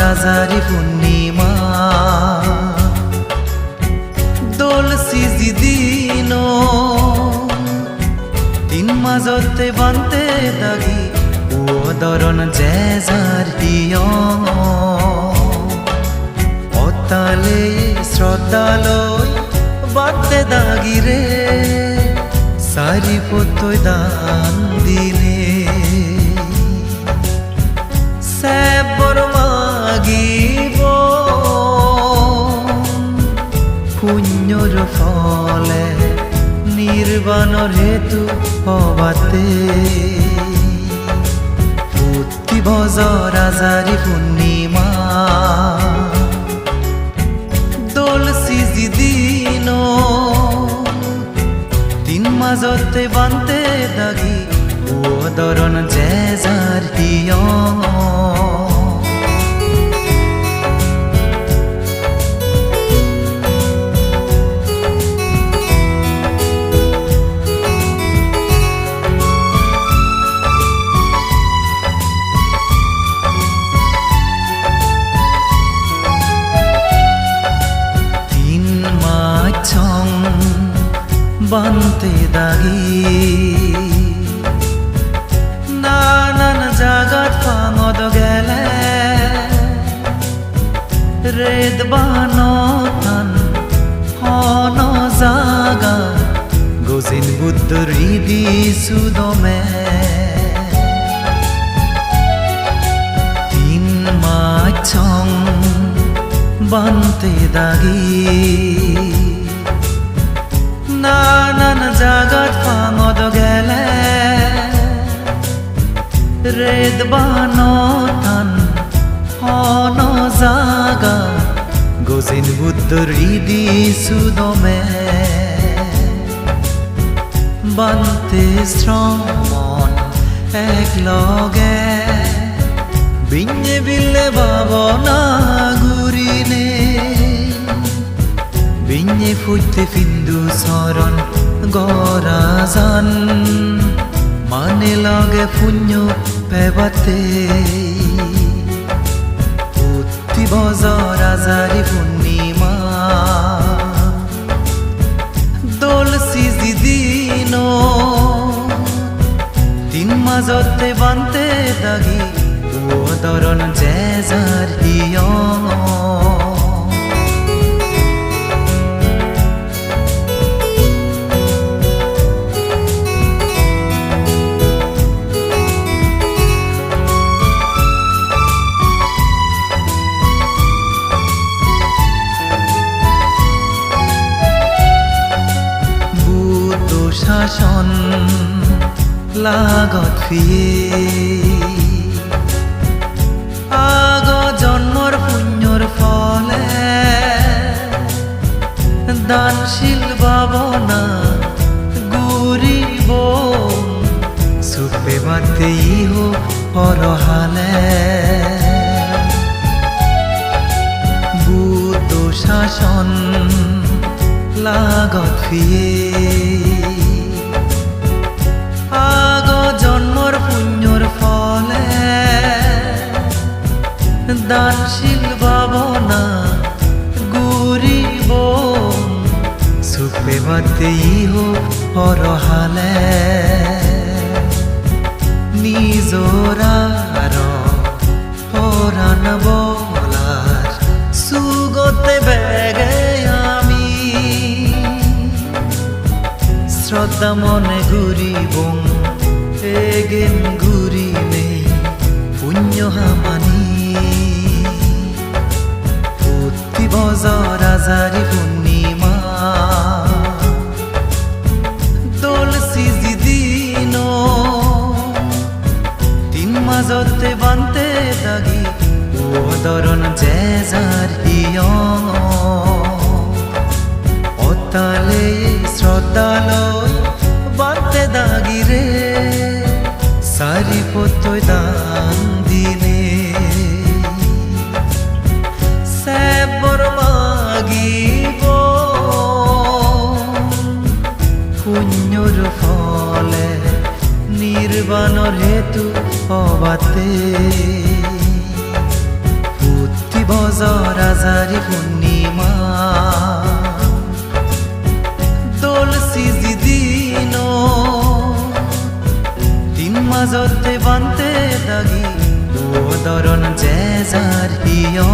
রাজারি পূর্ণিমা। দোল CG দিন, তিন মাজতে বান্তে দাগি ও দরন জেজার হিয় অতালে শ্রদ্ধালয় বাঁধতে দাগি রে সারি পতই দান দিলে। সেবর মাগিব পুণ্যর ফলে নির্বাণর হেতু হবাতে। পুতি ভজ রাজারি পূর্ণিমা দোল সিজি দিন মাজতে বান্তে দাগি দরন জেজার হিয় বান্তে দাগি। নানান জাগাত ফাঙদ গেলে। রেদ হন জাগা। গজিন বুদ্ধ হৃদি সুদমে। তিন মাছং বান্তে দাগি। রেদ বানতান হন জাগা, গজিন বুদ্ধ হৃদি সুদমে। বান্তে শ্রমণ এক লগে, বিঞ্জে বিল্লে ভাবনা গুরিনে। বিঞ্জে ফুটতে ফিন্দু সরণ গরাজান মানে লগে পুণ্য পেবাতে। উত্তি বজ রাজারি পূর্ণিমা। দোল সিজি দিন। তিন মাজতে বান্তে দাগি। ও দরন জেজার লাগত ফিয়ে আগ জন্মর পুণ্যর ফলে দানশীল ভাবনা গুরিব। সুপে বাতে ইহো পরহালে। বুদ্ধ শাসন লাগত ফিয়ে দানশীল ভাবনা গুরিব। সুপে বাতে ইহো পরহালে নিজরার পরাণ বলার সুগতে বেগে আমি। শ্রদ্ধা মনে ঘুরিব এগেন ঘুরি নেই পুণ্য হামানি বজ রাজারি পূর্ণিমা। দোল সিজি দিন তিন মাজতে বান্তে দাগি, ও দরন জেজার হিয় অতালে শ্রদ্ধালয় বান্তে দাগি সারি পতই দান নির্বাণর হেতু হবাতে পুত্র জরাজারি পূর্ণিমা। দোল সিজি দিন মাজতে বান্তে দাগি দরন জেজার হিয়